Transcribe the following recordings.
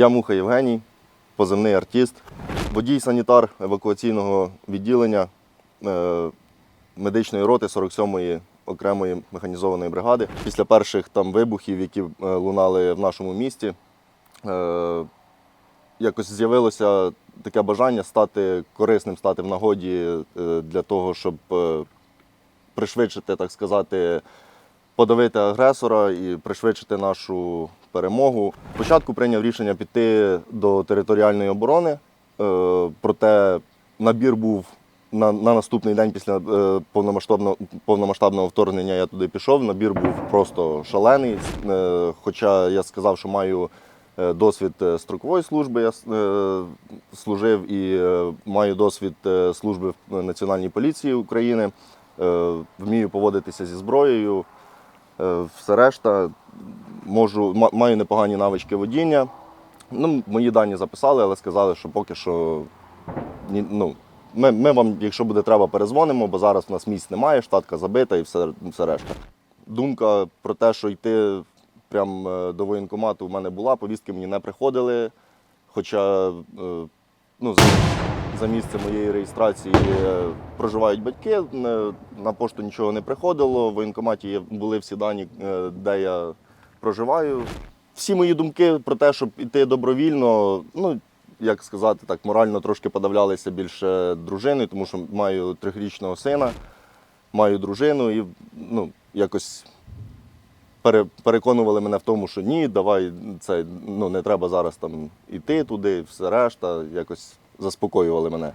Я Муха Євгеній, позивний артист, водій санітар евакуаційного відділення е, медичної роти 47-ї окремої механізованої бригади. Після перших там вибухів, які е, лунали в нашому місті, е, якось з'явилося таке бажання стати корисним, стати в нагоді для того, щоб пришвидшити, так сказати, подавити агресора і пришвидшити нашу перемогу. Спочатку прийняв рішення піти до територіальної оборони, е, проте набір був на, на наступний день після е, повномасштабного, повномасштабного вторгнення я туди пішов. Набір був просто шалений. Е, Хоча я сказав, що маю досвід строкової служби, я служив і маю досвід служби в Національній поліції України. Вмію поводитися зі зброєю. Все решта можу, маю непогані навички водіння. Ну, мої дані записали, але сказали, що поки що ну, ми, ми вам, якщо буде треба, перезвонимо, бо зараз у нас місць немає, штатка забита і все, все решта. Думка про те, що йти прям е, до воєнкомату в мене була, повістки мені не приходили. Хоча е, ну, за, місце моєї реєстрації е, проживають батьки, на пошту нічого не приходило. В воєнкоматі були всі дані, де я проживаю. Всі мої думки про те, щоб іти добровільно, ну як сказати, так морально трошки подавлялися більше дружиною, тому що маю трьохрічного сина, маю дружину і ну, якось пере, переконували мене в тому, що ні, давай це ну, не треба зараз там іти туди, все решта, якось заспокоювали мене.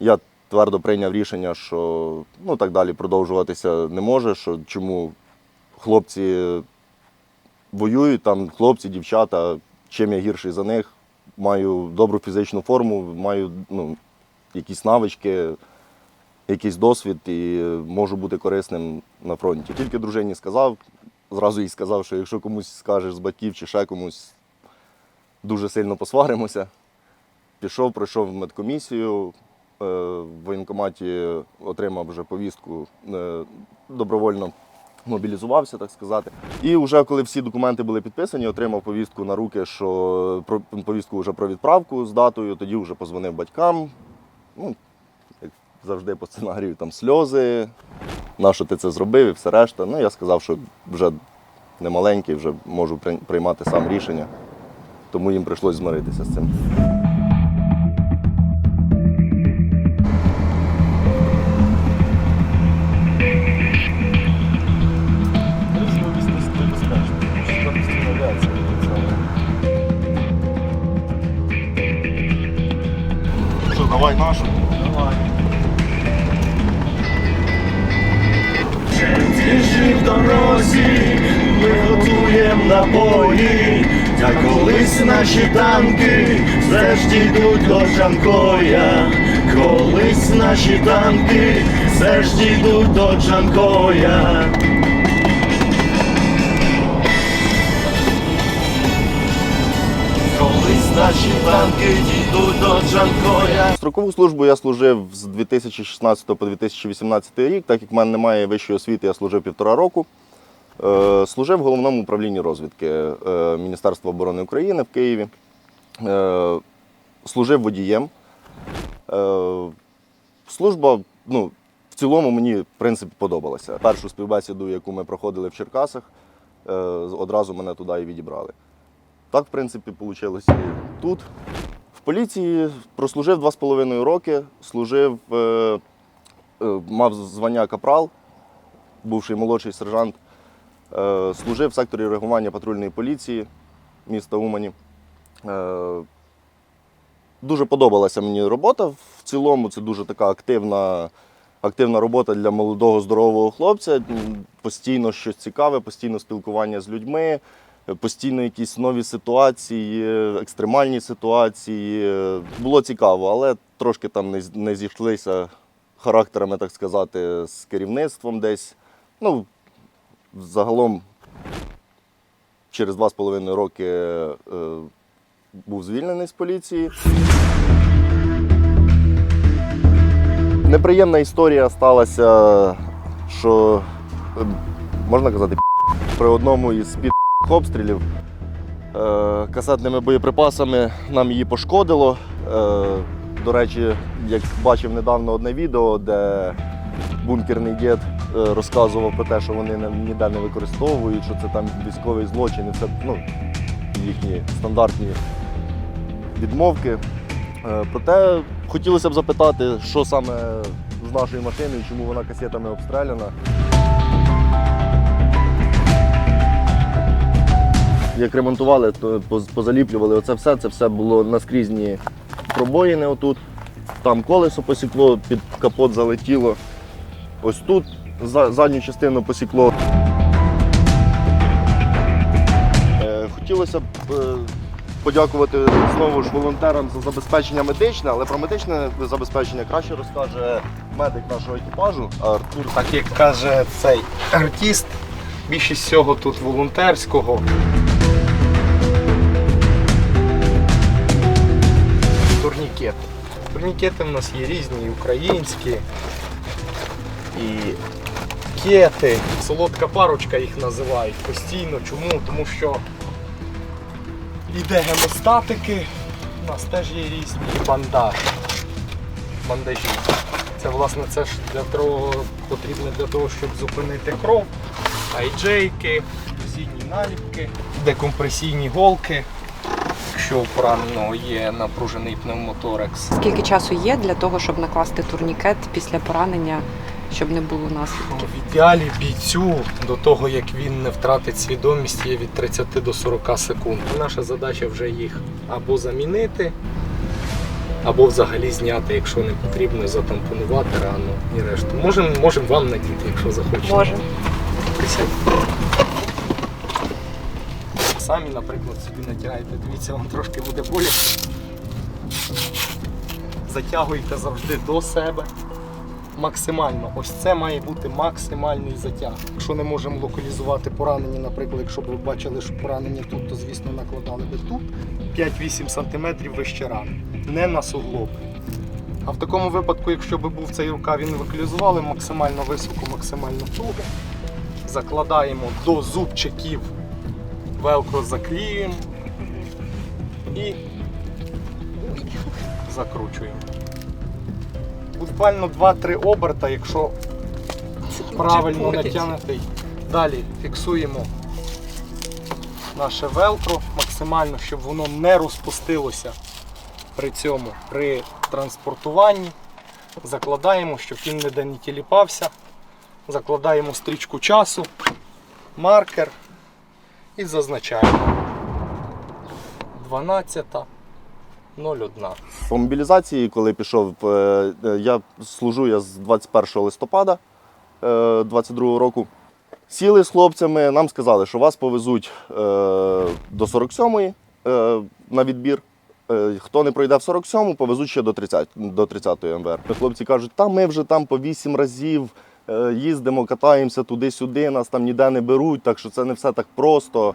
Я твердо прийняв рішення, що ну так далі продовжуватися не може, що чому хлопці воюють, там хлопці, дівчата, чим я гірший за них, маю добру фізичну форму, маю ну, якісь навички, якийсь досвід і можу бути корисним на фронті. Тільки дружині сказав, зразу їй сказав, що якщо комусь скажеш з батьків чи ще комусь, дуже сильно посваримося. Пішов, пройшов медкомісію, е, в воєнкоматі отримав вже повістку, е, добровольно мобілізувався, так сказати. І вже коли всі документи були підписані, отримав повістку на руки, що про повістку вже про відправку з датою, тоді вже позвонив батькам. Ну, як завжди по сценарію, там сльози, на що ти це зробив і все решта. Ну, я сказав, що вже не маленький, вже можу прий- приймати сам рішення. Тому їм прийшлось змиритися з цим. Набої, та колись наші танки все ж дійдуть до Джанкоя, колись наші танки все ж дійдуть до. Колись наші танки дійдуть до Джанкоя. Строкову службу я служив з 2016 по 2018 рік, так як в мене немає вищої освіти, я служив півтора року. Е, Служив в головному управлінні розвідки е, Міністерства оборони України в Києві. Е, Служив водієм. Служба, ну, в цілому мені в принципі подобалася. Першу співбесіду, яку ми проходили в Черкасах, одразу мене туди і відібрали. Так, в принципі, вийшло і тут. В поліції прослужив два з половиною роки, служив, мав звання капрал, бувший молодший сержант. Е, служив в секторі реагування патрульної поліції міста Умані. Е, дуже подобалася мені робота в цілому. Це дуже така активна, активна робота для молодого здорового хлопця. Постійно щось цікаве, постійно спілкування з людьми, постійно якісь нові ситуації, екстремальні ситуації. Було цікаво, але трошки там не зійшлися характерами, так сказати, з керівництвом десь. Ну, загалом через два з половиною роки е, був звільнений з поліції. Неприємна історія сталася, що е, можна казати, при одному із під обстрілів е, касетними боєприпасами. Нам її пошкодило. Е, До речі, як бачив недавно одне відео, де бункерний дід е, розказував про те, що вони ніде не використовують, що це там військовий злочин, і це ну, їхні стандартні відмовки. Е, Проте хотілося б запитати, що саме з нашою машиною, чому вона касетами обстріляна. Як ремонтували, то позаліплювали оце все, це все було наскрізні пробоїни отут. Там колесо посікло, під капот залетіло. Ось тут задню частину посікло. Е, Хотілося б е, подякувати знову ж волонтерам за забезпечення медичне, але про медичне забезпечення краще розкаже медик нашого екіпажу Артур. Так як каже цей артист, більшість всього тут волонтерського. Турнікети. Турнікети в нас є різні, українські, і кети. Солодка парочка їх називають постійно. Чому? Тому що іде гемостатики, у нас теж є різні і бандаж. Бандажі. Це власне це ж для того потрібно для того, щоб зупинити кров, айджейки, зідні наліпки, декомпресійні голки. Якщо у пораненого є напружений пневмоторекс. Скільки часу є для того, щоб накласти турнікет після поранення, щоб не було наслідків? В ідеалі бійцю до того, як він не втратить свідомість, є від 30 до 40 секунд. Наша задача вже їх або замінити, або взагалі зняти, якщо не потрібно, затампонувати рану і решту. Можемо можем вам надіти, якщо захочете. Можемо. Самі, наприклад, собі натягаєте, дивіться, вам трошки буде боляче. Затягуйте завжди до себе. Максимально. Ось це має бути максимальний затяг. Якщо не можемо локалізувати поранення, наприклад, якщо б ви бачили, що поранення тут, то звісно накладали би тут 5-8 см вище рани, не на суглоб. А в такому випадку, якщо б був цей рукав, він локалізували максимально високо, максимально туго закладаємо до зубчиків, велкро заклеюємо і закручуємо. Буквально 2-3 оберта, якщо правильно натягнутий. Далі фіксуємо наше велкро максимально, щоб воно не розпустилося при цьому, при транспортуванні. Закладаємо, щоб він ніде не тіліпався закладаємо стрічку часу, маркер і зазначаємо 12.01. По мобілізації, коли пішов, е, е, я служу я з 21 листопада е, 22 року. Сіли з хлопцями, нам сказали, що вас повезуть е, до 47-ї е, на відбір. Е, Хто не пройде в 47-му, повезуть ще до 30, до 30-ї МВР. Хлопці кажуть, та ми вже там по 8 разів е, їздимо, катаємося туди-сюди, нас там ніде не беруть, так що це не все так просто.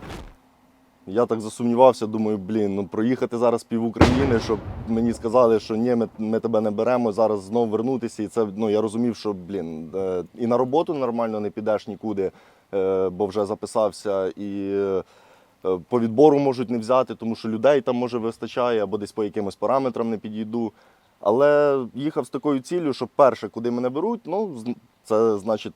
Я так засумнівався, думаю, блін, ну проїхати зараз пів України, щоб мені сказали, що ні, ми, ми тебе не беремо, зараз знову вернутися. І це ну я розумів, що блін, е, і на роботу нормально не підеш нікуди, е, бо вже записався, і е, по відбору можуть не взяти, тому що людей там може вистачає, або десь по якимось параметрам не підійду. Але їхав з такою ціллю, що перше, куди мене беруть, ну це значить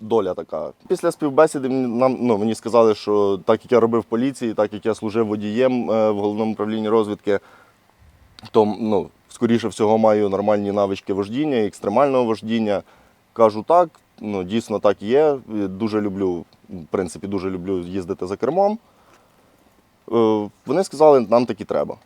доля така. Після співбесіди нам ну, мені сказали, що так як я робив в поліції, так як я служив водієм е, в головному управлінні розвідки, то ну, скоріше всього маю нормальні навички вождіння, і екстремального вождіння. Кажу так, ну дійсно так є. Дуже люблю, в принципі, дуже люблю їздити за кермом. Е, Вони сказали, нам так і треба.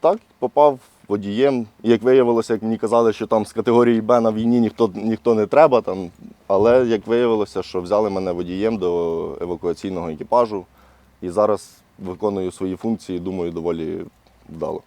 Так, попав водієм. І як виявилося, як мені казали, що там з категорії Б на війні ніхто, ніхто не треба, там, але як виявилося, що взяли мене водієм до евакуаційного екіпажу і зараз виконую свої функції, думаю, доволі вдало.